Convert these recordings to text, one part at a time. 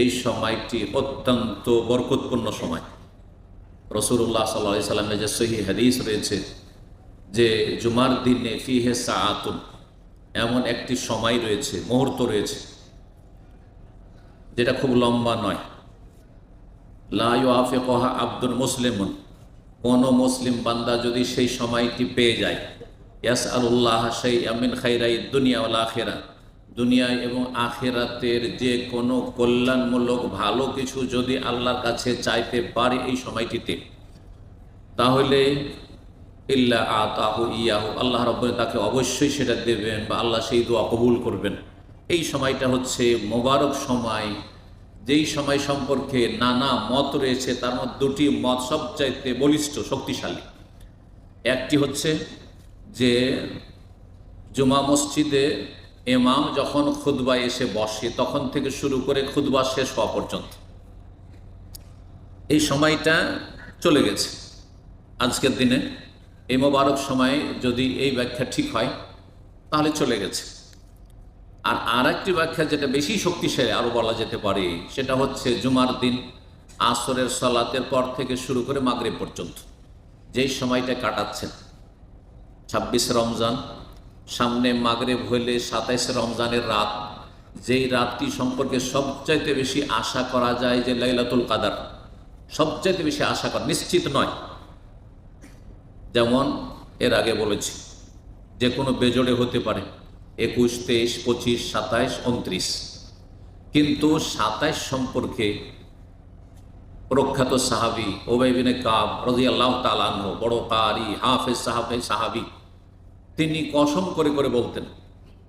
এই সময়টি অত্যন্ত বরকতপূর্ণ সময়। রসুল্লাহ সাল্লা সাল্লামের যে সহি হাদিস রয়েছে যে জুমার দিনে ফিহে সাআতুন, এমন একটি সময় রয়েছে, মুহূর্ত রয়েছে, যেটা খুব লম্বা নয়। লায়ু আফে কহা আব্দুল মুসলিমুন, কোনো মুসলিম বান্দা যদি সেই সময়টি পেয়ে যায় ইয়াস আল্লাহ সেই আমিন খাইরাই দুনিয়া আখেরা দুনিয়ায় এবং আখেরাতের যে কোনো কল্যাণমূলক ভালো কিছু যদি আল্লাহর কাছে চাইতে পারে এই সময়টিতে, তাহলে ইল্লা আতাহু ইয়াহু, আল্লাহ রব্ব তাকে অবশ্যই সেটা দেবেন বা আল্লাহ সেই দোয়া কবুল করবেন। এই সময়টা হচ্ছে মোবারক সময়, যেই সময় সম্পর্কে নানা মত রয়েছে, তার মধ্যে দুটি মত সবচাইতে বলিষ্ঠ, শক্তিশালী। একটি হচ্ছে যে জুমা মসজিদে এমাম যখন খুদবা এসে বসে, তখন থেকে শুরু করে খুদবা শেষ হওয়া পর্যন্ত। এই সময়টা চলে গেছে। আজকের দিনে এই মোবারক সময়ে যদি এই ব্যাখ্যা ঠিক হয়, তাহলে চলে গেছে। আর আর একটি ব্যাখ্যা যেটা বেশি শক্তিশালী আরও বলা যেতে পারে, সেটা হচ্ছে জুমার দিন, আসরের সলাতের পর থেকে শুরু করে মাগরে পর্যন্ত। যেই সময়টা কাটাচ্ছেন, ছাব্বিশ রমজান সামনে মাগরেব হইলে সাতাইশ রমজানের রাত। যেই রাতটি সম্পর্কে সবচাইতে বেশি আশা করা যায় যে লাইলাতুল কাদার। সবচাইতে বেশি আশা করা, নিশ্চিত নয়। যেমন এর আগে বলেছি, যে কোনো বেজোড়ে হতে পারে, একুশ, তেইশ, পঁচিশ, সাতাইশ, উনত্রিশ। কিন্তু সাতাইশ সম্পর্কে প্রখ্যাত সাহাবি ওবাইবিনে কাব রাজি আল্লাহ তালাহ বড় কারি, হাফেজ সাহাবে, সাহাবি তিনি কসম করে করে বলতেন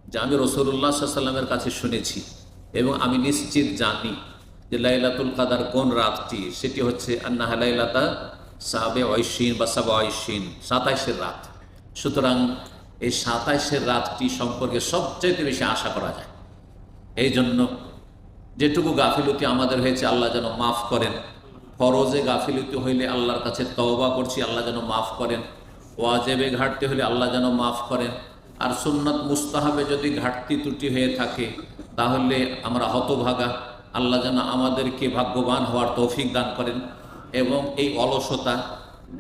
যে আমি রসুল্লাহ সাল্লামের কাছে শুনেছি এবং আমি নিশ্চিত জানি যে লাইলাতুল কাদার কোন রাতটি, সেটি হচ্ছে আন্না লাইলাতা সাবে ঐশিন বা সাবা ঐশিন সাতাইশের রাত। সুতরাং এই সাতাইশের রাতটি সম্পর্কে সবচেয়ে বেশি আশা করা যায়। এই জন্য যেটুকু গাফিলতি আমাদের হয়েছে, আল্লাহ যেন মাফ করেন। ফরজে গাফিলতি হইলে আল্লাহর কাছে তওবা করছি, আল্লাহ যেন মাফ করেন। ওয়াজেবে ঘাটতি হলে আল্লাহ যেন মাফ করেন। আর সুন্নত মুস্তাহাবে যদি ঘাটতি ত্রুটি হয়ে থাকে, তাহলে আমরা হতভাগা। আল্লাহ যেন আমাদেরকে ভাগ্যবান হওয়ার তৌফিক দান করেন। এবং এই অলসতা,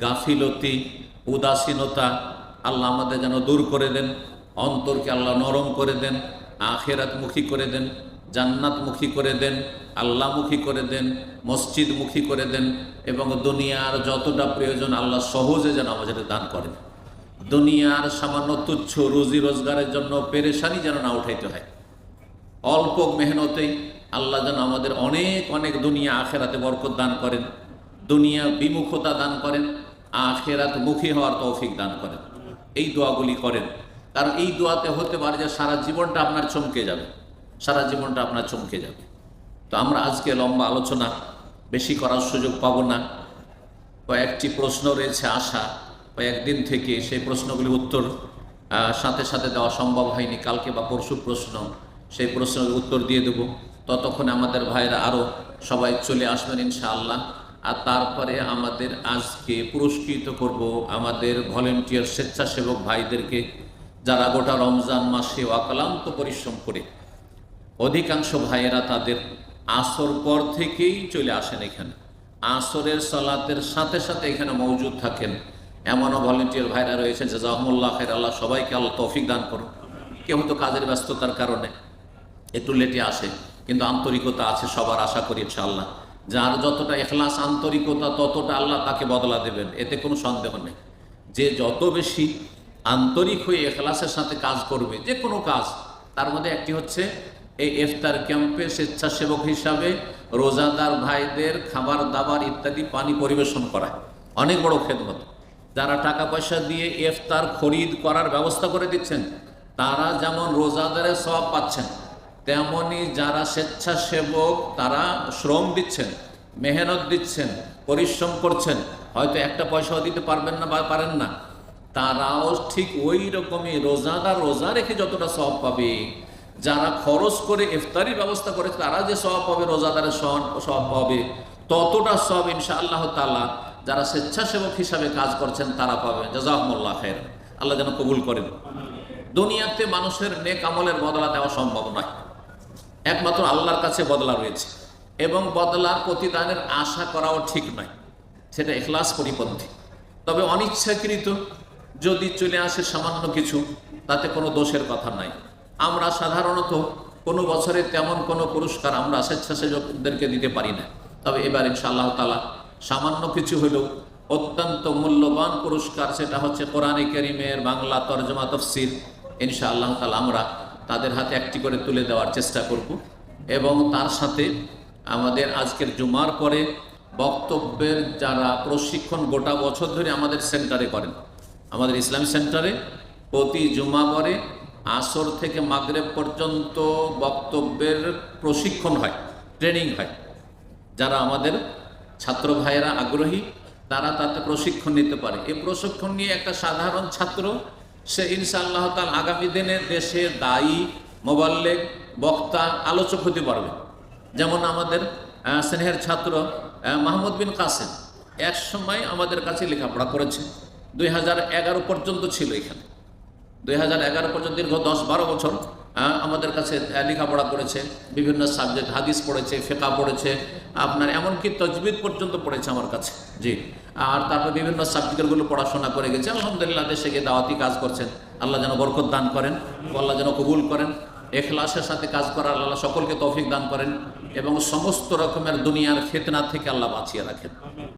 গাফিলতি, উদাসীনতা আল্লাহ আমাদের যেন দূর করে দেন, অন্তরকে আল্লাহ নরম করে দেন, আখেরাতমুখী করে দেন। জান্নাতমুখী করে দেন আল্লাহমুখী করে দেন, মসজিদমুখী করে দেন এবং দুনিয়ার যতটা প্রয়োজন আল্লাহ সহজে যেন আমাদের দান করেন। দুনিয়ার সামান্য তুচ্ছ রুজি রোজগারের জন্য পেরেশানি যেন না উঠাইতে হয়। অল্প মেহনতেই আল্লাহ যেন আমাদের অনেক অনেক দুনিয়া আখেরাতে বরকত দান করেন, দুনিয়া বিমুখতা দান করেন আখেরাত মুখী হওয়ার তৌফিক দান করেন। এই দোয়াগুলি করেন। কারণ এই দোয়াতে হতে পারে যে সারা জীবনটা আপনার চমকে যাবে। সারা জীবনটা আপনার চমকে যাবে। তো আমরা আজকে লম্বা আলোচনা বেশি করার সুযোগ পাবো না। কয়েকটি প্রশ্ন রয়েছে আশা। কয়েকদিন থেকে সেই প্রশ্নগুলি উত্তর সাথে সাথে দেওয়া সম্ভব হয়নি। কালকে বা পরশু প্রশ্ন, সেই প্রশ্নের উত্তর দিয়ে দেব। ততক্ষণে আমাদের ভাইরা আরও সবাই চলে আসবেন ইনশাআল্লাহ। আর তারপরে আমাদের আজকে পুরস্কৃত করব আমাদের ভলেন্টিয়ার স্বেচ্ছাসেবক ভাইদেরকে, যারা গোটা রমজান মাসে অক্লান্ত পরিশ্রম করে অধিকাংশ ভাইয়েরা তাদের আসর পর থেকেই চলে আসেন এখানে। আসরের সালাতের সাথে সাথে এখানে মজুদ থাকেন। এমনও ভলেন্টিয়ার ভাইরা রয়েছেন যে জাহমুল্লাহ খের আল্লাহ সবাইকে আল্লাহ তৌফিক দান করুন কেউ তো কাজের ব্যস্ততার কারণে একটু লেটে আসে, কিন্তু আন্তরিকতা আছে সবার, আশা করি ইনশাআল্লাহ। যার যতটা এখলাস, আন্তরিকতা, ততটা আল্লাহ তাকে বদলা দেবেন, এতে কোনো সন্দেহ নেই। যে যত বেশি আন্তরিক হয়ে এখলাসের সাথে কাজ করবে, যে কোনো কাজ, তার মধ্যে একটি হচ্ছে এই ইফতার ক্যাম্পে স্বেচ্ছাসেবক হিসাবে রোজাদার ভাইদের খাবার, দাবার ইত্যাদি পানি পরিবেশন করা অনেক বড় খেদমত। যারা টাকা পয়সা দিয়ে ইফতার খরিদ করার ব্যবস্থা করে দিচ্ছেন, তারা যেমন রোজাদারের সব পাচ্ছেন, তেমনি যারা স্বেচ্ছাসেবক, তারা শ্রম দিচ্ছেন, মেহনত দিচ্ছেন, পরিশ্রম করছেন, হয়তো একটা পয়সাও দিতে পারবেন না বা পারেন না, তারাও ঠিক ওই রকমই রোজাদার রোজা রেখে যতটা সব পাবে যারা খরচ করে ইফতারির ব্যবস্থা করেছে তারা যে সব পাবে, রোজাদারের সব পাবে, ততটা সব ইনশা আল্লাহ তালা যারা স্বেচ্ছাসেবক হিসাবে কাজ করছেন, তারা পাবে। জাজাহমুল্লাহ খের আল্লাহ যেন কবুল করেন। দুনিয়াতে মানুষের নেক আমলের বদলা দেওয়া সম্ভব নয়। একমাত্র আল্লাহর কাছে বদলা রয়েছে। এবং বদলার প্রতিদানের আশা করাও ঠিক নয়। সেটা এখলাস পরিপন্থী। তবে অনিচ্ছাকৃত যদি চলে আসে সামান্য কিছু, তাতে কোনো দোষের কথা নাই। আমরা সাধারণত কোনো বছরে তেমন কোনো পুরস্কার আমরা স্বেচ্ছাসেবকদেরকে দিতে পারি না। তবে এবার ইনশাআল্লাহ তালা সামান্য কিছু হলেও অত্যন্ত মূল্যবান পুরস্কার, সেটা হচ্ছে কোরআনে করিমের বাংলা তর্জমা তফসির। ইনশাআল্লাহ তালা আমরা তাদের হাতে একটি করে তুলে দেওয়ার চেষ্টা করব। এবং তার সাথে আমাদের আজকের জুমার পরে বক্তব্যের যারা প্রশিক্ষণ গোটা বছর ধরে আমাদের সেন্টারে করেন, আমাদের ইসলামী সেন্টারে প্রতি জুমা পরে আসর থেকে মাগরেব পর্যন্ত বক্তব্যের প্রশিক্ষণ হয় ট্রেনিং হয়। যারা আমাদের ছাত্র ভাইয়েরা আগ্রহী, তারা তাতে প্রশিক্ষণ নিতে পারে। এই প্রশিক্ষণ নিয়ে একটা সাধারণ ছাত্র, সে ইনশাআল্লাহ তাল আগামী দিনে দেশে দায়ী মোবাল্লেগ বক্তা, আলোচক হতে পারবে। যেমন আমাদের স্নেহের ছাত্র মাহমুদ বিন কাসেম। এক সময় আমাদের কাছে লেখাপড়া করেছে। দুই হাজার এগারো পর্যন্ত ছিল এখানে। দুই পর্যন্ত দীর্ঘ দশ বারো বছর আমাদের কাছে লেখাপড়া করেছে, বিভিন্ন সাবজেক্ট, হাদিস পড়েছে ফেকা পড়েছে, আপনার এমনকি তজবিদ পর্যন্ত পড়েছে আমার কাছে, জি। আর তারপর বিভিন্ন সাবজেক্টগুলো পড়াশোনা করে গেছে, আলহামদুলিল্লাহ, দেশে গিয়ে দাওয়াতি কাজ করছেন। আল্লাহ যেন বরকত দান করেন, আল্লাহ যেন কবুল করেন, এখলাসের সাথে কাজ করার আল্লাহ সকলকে তৌফিক দান করেন, এবং সমস্ত রকমের দুনিয়ার ফেতনা থেকে আল্লাহ বাঁচিয়ে রাখেন।